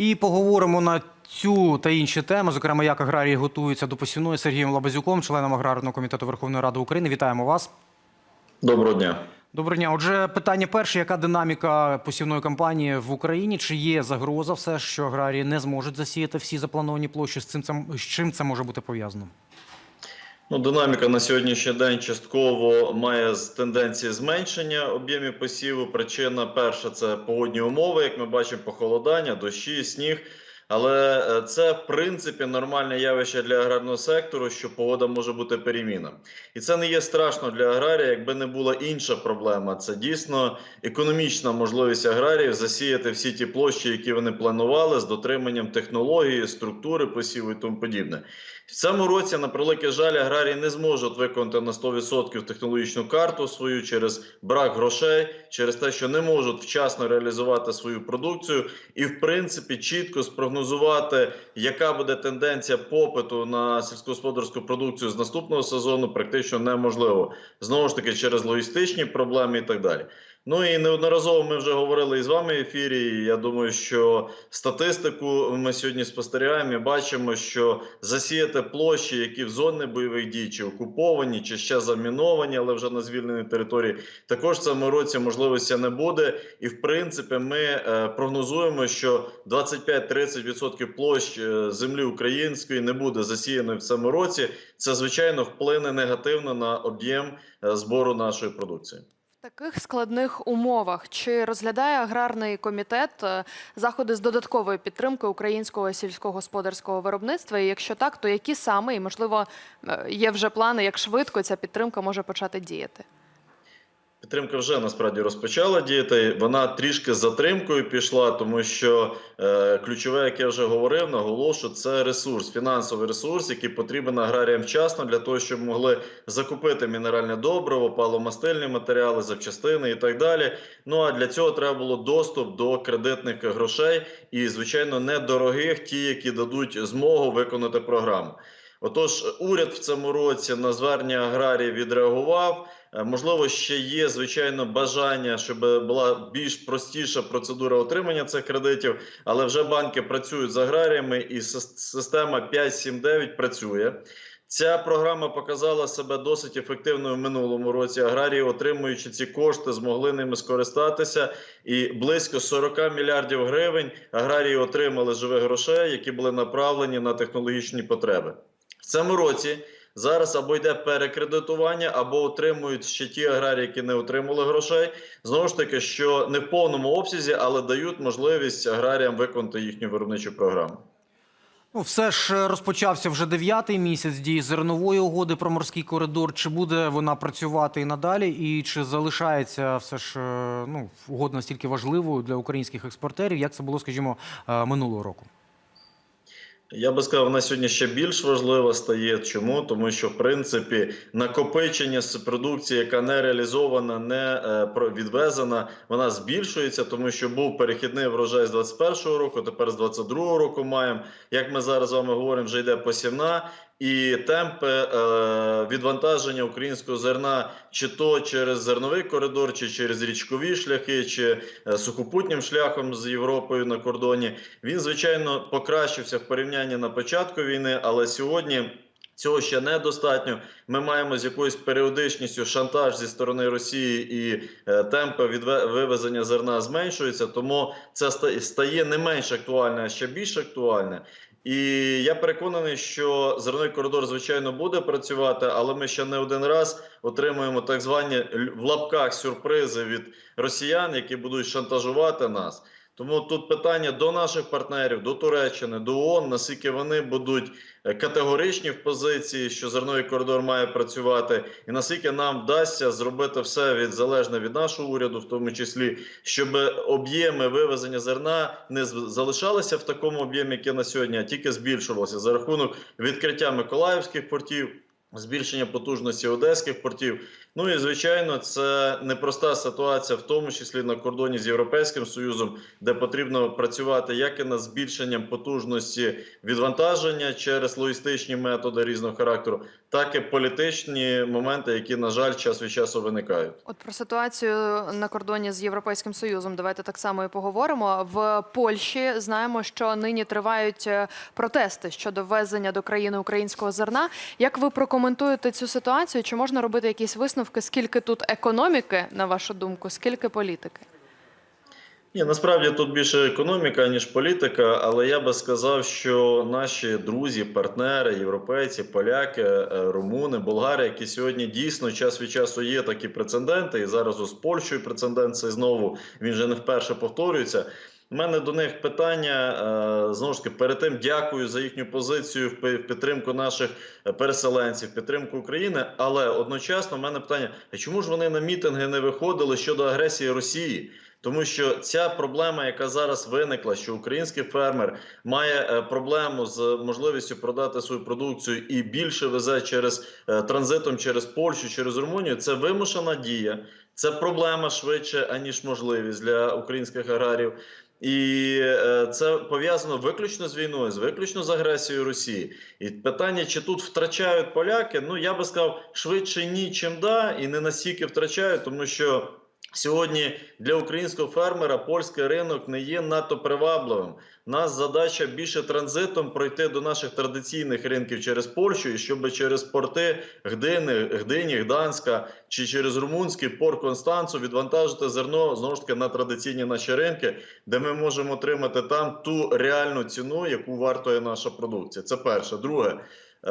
І поговоримо на цю та інші теми, зокрема, як аграрії готуються до посівної Сергієм Лабазюком, членом аграрного комітету Верховної Ради України. Вітаємо вас. Доброго дня. Доброго дня. Отже, питання перше: яка динаміка посівної кампанії в Україні? Чи є загроза, все що аграрії не зможуть засіяти всі заплановані площі? З цим з чим це може бути пов'язано? Ну, динаміка на сьогоднішній день частково має тенденції зменшення об'ємів посіву. Причина перша це погодні умови, як ми бачимо, похолодання, дощі, сніг. Але е, це в принципі нормальне явище для аграрного сектору, що погода може бути перемінна. І це не є страшно для аграрія, якби не була інша проблема. Це дійсно економічна можливість аграріїв засіяти всі ті площі, які вони планували, з дотриманням технології, структури посіву і тому подібне. В цьому році, на превеликий жаль, аграрії не зможуть виконати на 100% технологічну карту свою через брак грошей, через те, що не можуть вчасно реалізувати свою продукцію, і в принципі чітко спрогнозувати, яка буде тенденція попиту на сільськогосподарську продукцію з наступного сезону, практично неможливо. Знову ж таки, через логістичні проблеми і так далі. Ну і неодноразово ми вже говорили і з вами в ефірі. Я думаю, що статистику ми сьогодні спостерігаємо і бачимо, що засіяти площі, які в зоні бойових дій, чи окуповані, чи ще заміновані, але вже на звільненій території, також в цьому році можливості не буде. І в принципі, ми е, прогнозуємо, що 25-30% площ е, землі української не буде засіяною в цьому році. Це звичайно вплине негативно на об'єм е, збору нашої продукції. Таких складних умовах чи розглядає аграрний комітет е, заходи з додаткової підтримки українського сільськогосподарського виробництва? І якщо так, то які саме і можливо е, є вже плани, як швидко ця підтримка може почати діяти? Підтримка вже насправді розпочала діяти. Вона трішки з затримкою пішла, тому що е, ключове, як я вже говорив, наголошу, це ресурс, фінансовий ресурс, який потрібен аграріям вчасно для того, щоб могли закупити мінеральне добриво, паломастильні матеріали, запчастини і так далі. Ну а для цього треба було доступ до кредитних грошей і, звичайно, недорогих, ті, які дадуть змогу виконати програму. Отож, уряд в цьому році на звернення аграріїв відреагував. Е, Можливо, ще є звичайно бажання, щоб була більш простіша процедура отримання цих кредитів, але вже банки працюють з аграріями, і сис- система 5.7.9 працює. Ця програма показала себе досить ефективною в минулому році. Аграрії, отримуючи ці кошти, змогли ними скористатися. І близько 40 мільярдів гривень аграрії отримали живих грошей, які були направлені на технологічні потреби. В цьому році зараз або йде перекредитування, або отримують ще ті аграрії, які не отримали грошей. Знову ж таки, що не в повному обсязі, але дають можливість аграріям виконати їхню виробничу програму. Ну, все ж е, розпочався вже дев'ятий місяць дії зернової угоди про морський коридор. Чи буде вона працювати і надалі, і чи залишається все ж е, ну, угода настільки важливою для українських експортерів, як це було, скажімо, е, минулого року? Я би сказав, вона сьогодні ще більш важлива стає. Чому? Тому що в принципі накопичення з продукції, яка не реалізована, не е, відвезена, вона збільшується, тому що був перехідний врожай з 21-го року, тепер з 22-го року маємо. Як ми зараз з вами говоримо, вже йде посівна. І темпи е, відвантаження українського зерна, чи то через зерновий коридор, чи через річкові шляхи, чи е, сухопутнім шляхом з Європою на кордоні, він звичайно покращився в порівнянні на початку війни, але сьогодні. Цього ще недостатньо. Ми маємо з якоюсь періодичністю шантаж зі сторони Росії і е, темпи відве- вивезення зерна зменшуються. Тому це ста- стає не менш актуальне, а ще більш актуальне. І я переконаний, що зерновий коридор звичайно буде працювати, але ми ще не один раз отримуємо так звані в лапках сюрпризи від росіян, які будуть шантажувати нас. Тому тут питання до наших партнерів, до Туреччини, до ООН, наскільки вони будуть е, категоричні в позиції, що зерновий коридор має працювати, і наскільки нам вдасться зробити все від залежне від нашого уряду, в тому числі, щоб об'єми вивезення зерна не залишалися в такому об'ємі, який на сьогодні, а тільки збільшувалося за рахунок відкриття миколаївських портів. Збільшення потужності одеських портів. Ну і звичайно, це непроста ситуація, в тому числі на кордоні з Європейським Союзом, де потрібно працювати як і над збільшенням потужності відвантаження через логістичні методи різного характеру, так і політичні моменти, які на жаль час від часу виникають. От про ситуацію на кордоні з Європейським Союзом давайте так само і поговоримо. В Польщі знаємо, що нині тривають е, протести щодо ввезення до країни українського зерна. Як ви прокоментуєте цю ситуацію? Чи можна робити якісь висновки? Скільки тут економіки, на вашу думку, скільки політики? Ні, насправді тут більше економіка, ніж політика, але я би сказав, що наші друзі, партнери, європейці, поляки, е, румуни, болгари, які сьогодні дійсно час від часу є такі прецеденти, і зараз з Польщею прецедент цей знову він вже не вперше повторюється. У мене до них питання е, знову ж таки перед тим дякую за їхню позицію в підтримку наших е, переселенців, підтримку України. Але одночасно в мене питання: а чому ж вони на мітинги не виходили щодо агресії Росії? Тому що ця проблема, яка зараз виникла, що український фермер має е, проблему з можливістю продати свою продукцію і більше везе через транзитом через Польщу, через Румунію, це вимушена дія, це проблема швидше аніж можливість для українських аграрів. І е, це пов'язано виключно з війною, з виключно з агресією Росії. І питання, чи тут втрачають поляки? Ну я би сказав, швидше ні, чим да, і не настільки втрачають, тому що. Сьогодні для українського фермера польський ринок не є надто привабливим. Нас задача більше транзитом пройти до наших традиційних ринків через Польщу, і щоб через порти Гдини, Гдині, Гданська чи через румунський порт Констанцу відвантажити зерно знову ж таки на традиційні наші ринки, де ми можемо отримати там ту реальну ціну, яку вартує наша продукція. Це перше. Друге. Е,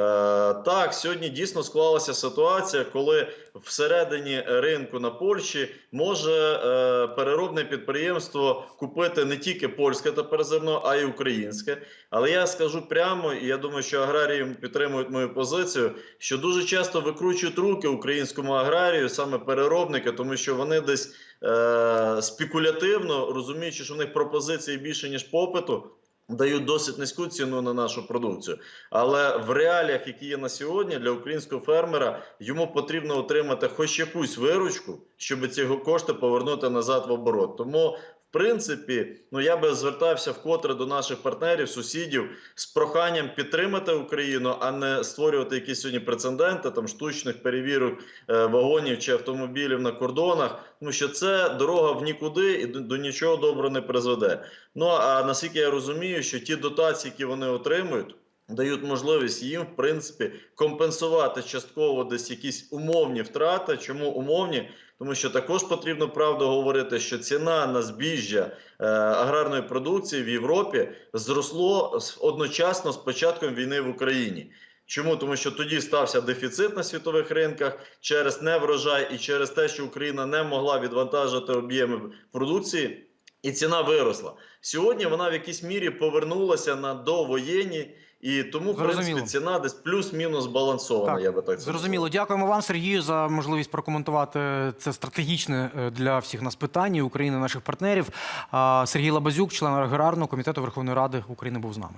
так, сьогодні дійсно склалася ситуація, коли всередині ринку на Польщі може е, переробне підприємство купити не тільки польське тепер зерно, а й українське. Але я скажу прямо, і я думаю, що аграрії підтримують мою позицію, що дуже часто викручують руки українському аграрію, саме переробники, тому що вони десь е, спекулятивно розуміючи, що в них пропозиції більше ніж попиту. Дають досить низьку ціну на нашу продукцію, але в реаліях, які є на сьогодні, для українського фермера йому потрібно отримати хоч якусь виручку, щоб ці кошти повернути назад в оборот. Тому, принципі, ну я би звертався вкотре до наших партнерів, сусідів з проханням підтримати Україну, а не створювати якісь сьогодні прецеденти там штучних перевірок е, вагонів чи автомобілів на кордонах. Тому що це дорога в нікуди і до, до нічого доброго не призведе. Ну а наскільки я розумію, що ті дотації, які вони отримують. Дають можливість їм, в принципі, компенсувати частково десь якісь умовні втрати. Чому умовні? Тому що також потрібно правду говорити, що ціна на збіжжя е, аграрної продукції в Європі зросло одночасно з початком війни в Україні. Чому? Тому що тоді стався дефіцит на світових ринках через неврожай і через те, що Україна не могла відвантажити об'єми продукції, і ціна виросла. Сьогодні вона в якійсь мірі повернулася на довоєнні, і тому, в принципі, ціна десь плюс-мінус балансована. Так, я би так Зрозуміло. Дякуємо вам, Сергію, за можливість прокоментувати це стратегічне е, для всіх нас питання України, наших партнерів. Сергій Лабазюк, член аграрного комітету Верховної Ради України, був з нами.